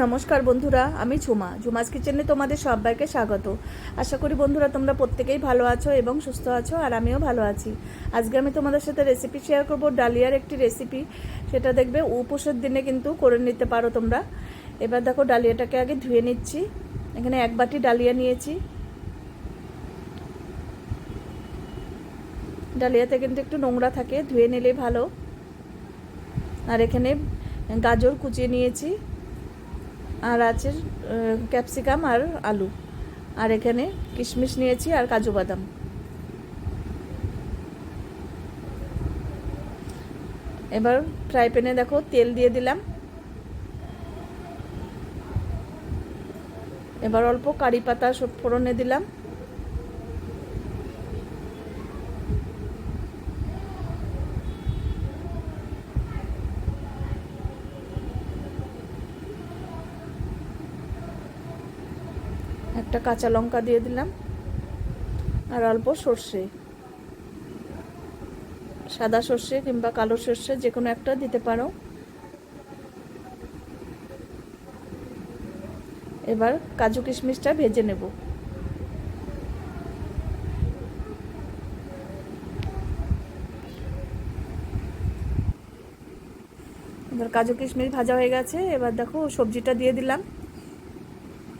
নমস্কার বন্ধুরা, আমি ঝুমা। ঝুমাস কিচেনে তোমাদের সবাইকে স্বাগত। আশা করি বন্ধুরা তোমরা প্রত্যেকেই ভালো আছো এবং সুস্থ আছো, আর আমিও ভালো আছি। আজকে আমি তোমাদের সাথে রেসিপি শেয়ার করব, ডালিয়ার একটি রেসিপি সেটা দেখবে উপোসের দিনে কিন্তু করে নিতে পারো তোমরা। এবার দেখো ডালিয়াটাকে আগে ধুয়ে নিচ্ছি। এখানে এক বাটি ডালিয়া নিয়েছি। ডালিয়াতে কিন্তু একটু নোংরা থাকে, ধুয়ে নিলে ভালো। আর এখানে গাজর কুচিয়ে নিয়েছি। আর আছে ক্যাপসিকাম আর আলু। আর এখানে কিশমিশ নিয়েছি আর কাজু বাদাম। এবার ফ্রাই প্যানে দেখো, তেল দিয়ে দিলাম। এবার অল্প কারি পাতা সব ফোড়নে দিলাম। একটা কাঁচা লঙ্কা দিয়ে দিলাম আর অল্প সর্ষে। সাদা সর্ষে কিংবা কালো সর্ষে, যে কোনো একটা দিতে পারো। এবার কাজু কিশমিশটা ভেজে নেব। এবার কাজু কিশমিশ ভাজা হয়ে গেছে, এবার দেখো সবজিটা দিয়ে দিলাম।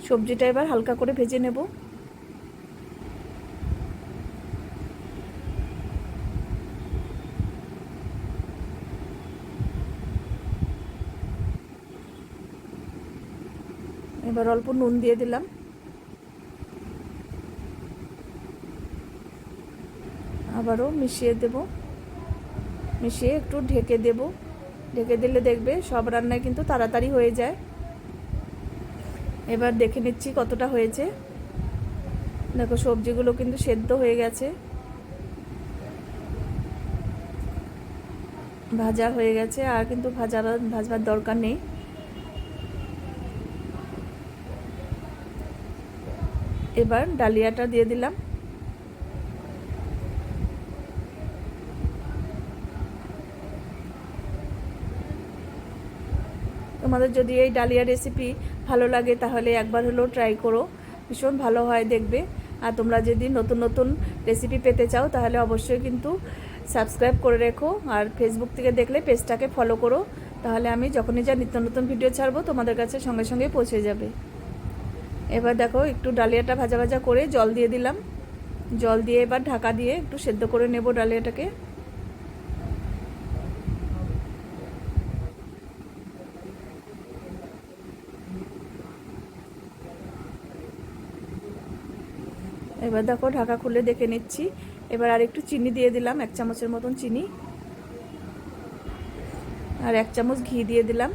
সবজিটা এবার হালকা করে ভেজে নেব। এবার অল্প নুন দিয়ে দিলাম। আবারও মিশিয়ে দেব। মিশিয়ে একটু ঢেকে দেব। ঢেকে দিলে দেখবে সব রান্নায় কিন্তু তাড়াতাড়ি হয়ে যায়। এবার দেখে নিচ্ছি কতটা হয়েছে। দেখো, সবজিগুলো কিন্তু সেদ্ধ হয়ে গেছে। ভাজা হয়ে গেছে, আর কিন্তু ভাজা ভাজবার দরকার নেই। এবার ডালিয়াটা দিয়ে দিলাম। তোমাদের যদি এই ডালিয়া রেসিপি ভালো লাগে, তাহলে একবার হলেও ট্রাই করো। ভীষণ ভালো হয় দেখবে। আর তোমরা যদি নতুন নতুন রেসিপি পেতে চাও, তাহলে অবশ্যই কিন্তু সাবস্ক্রাইব করে রেখো। আর ফেসবুক থেকে দেখলে পেজটাকে ফলো করো। তাহলে আমি যখনই যা নিত্য নতুন ভিডিও ছাড়বো, তোমাদের কাছে সঙ্গে সঙ্গে পৌঁছে যাবে। এবার দেখো, একটু ডালিয়াটা ভাজা ভাজা করে জল দিয়ে দিলাম। জল দিয়ে এবার ঢাকা দিয়ে একটু সেদ্ধ করে নেব ডালিয়াটাকে। এবার দেখো ঢাকা খুলে দেখে নিচ্ছি। এবার আর একটু চিনি দিয়ে দিলাম, এক চামচের মতন চিনি। আর এক চামচ ঘি দিয়ে দিলাম।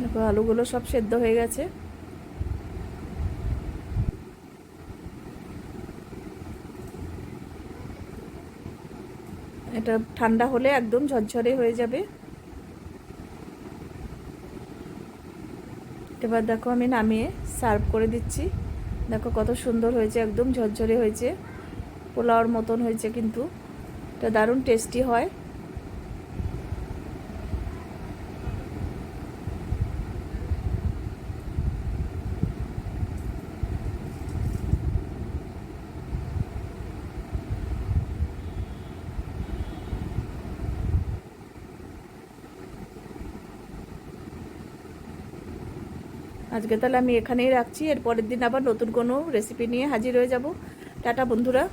দেখো আলুগুলো সব সেদ্ধ হয়ে গেছে। এটা ঠান্ডা হলে একদম ঝরঝরে হয়ে যাবে। এবার দেখো আমি নামিয়ে সার্ভ করে দিচ্ছি। দেখো কত সুন্দর হয়েছে, একদম ঝরঝরে হয়েছে। পোলাওয়ার মতন হয়েছে কিন্তু। এটা দারুণ টেস্টি হয়। আজকে তাহলে আমি এখানেই রাখছি। এরপরের দিন আবার নতুন কোনো রেসিপি নিয়ে হাজির হয়ে যাব। টাটা বন্ধুরা।